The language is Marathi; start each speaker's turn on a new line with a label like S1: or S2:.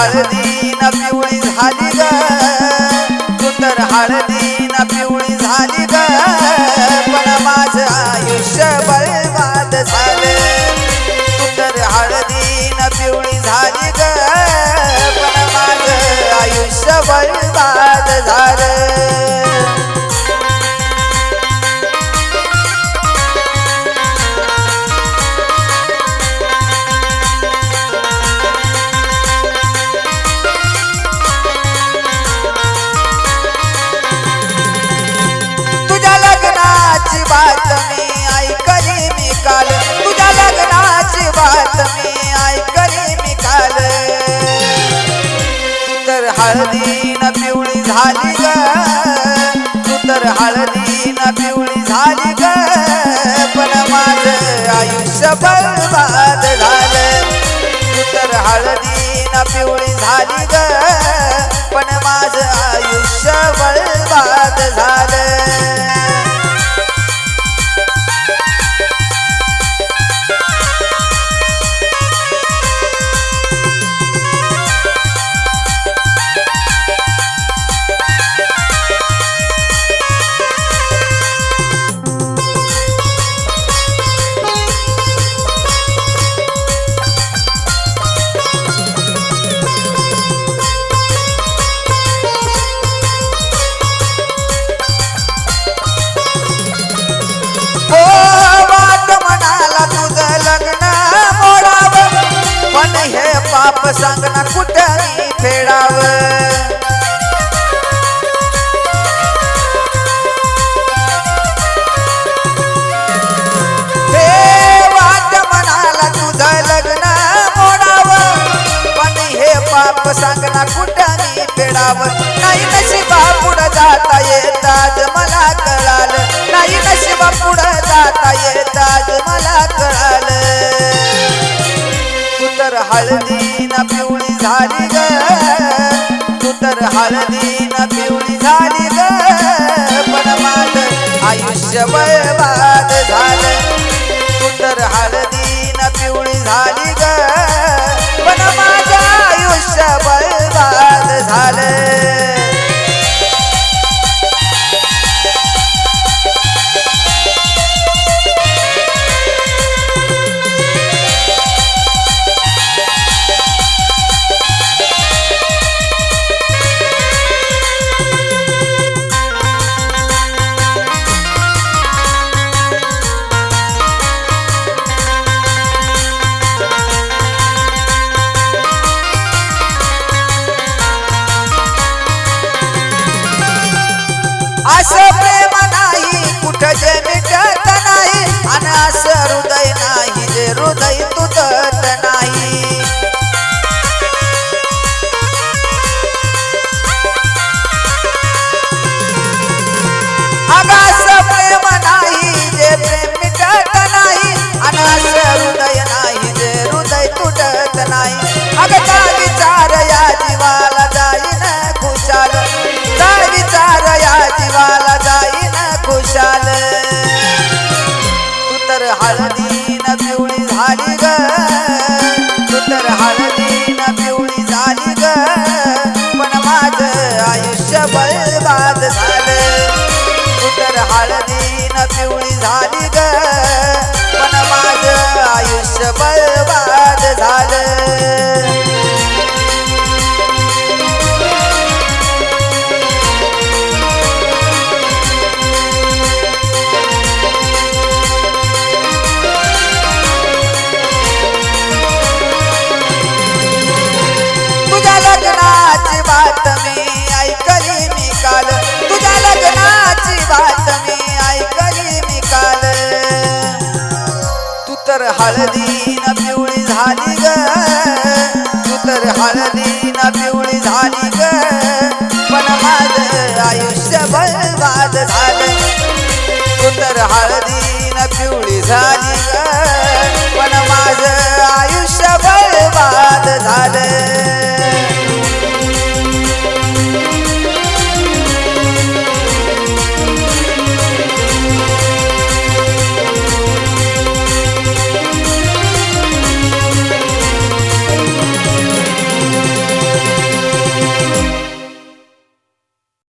S1: हळदी न पिवळी झाली ग. तू तर हळदी न पिवळी झाली ग. पण माझं आयुष्य बरबाद झालं. तू तर हळदी न पिवळी झाली ग. पण माझं आयुष्य बरबाद झालं. हळदीन पिवळी झाली ग. तू तर हळदीन पिवळी झाली ग. पण माझं आयुष्य बरबाद झालं. तू तर हळदीन पिवळी झाली ग. बाप पाप सांग फेडाव कुठं मी फेडावं हे वाट म्हणाला तुझं लग्न मोडावं. पण हे पाप सांग ना फेडावं नाही नशिबा पुढं जाता येतात मला कळालं. नाही नशिबा पुढं जाता येतात मला कळालं. तू तर हळदी न पिवळी झाली ग. तू तर हळदी न पिवळी झाली ग. असं प्रेम नाही कुठं जे मिटत आयुष्य बरबाद झालं. तू तर हळदी न पिवळी झाली. हळदी न पिवळी झाली ग. तू तर हळदी न पिवळी झाली ग. पण माझं आयुष्य बरबाद झालं. तू तर हळदी न पिवळी झाली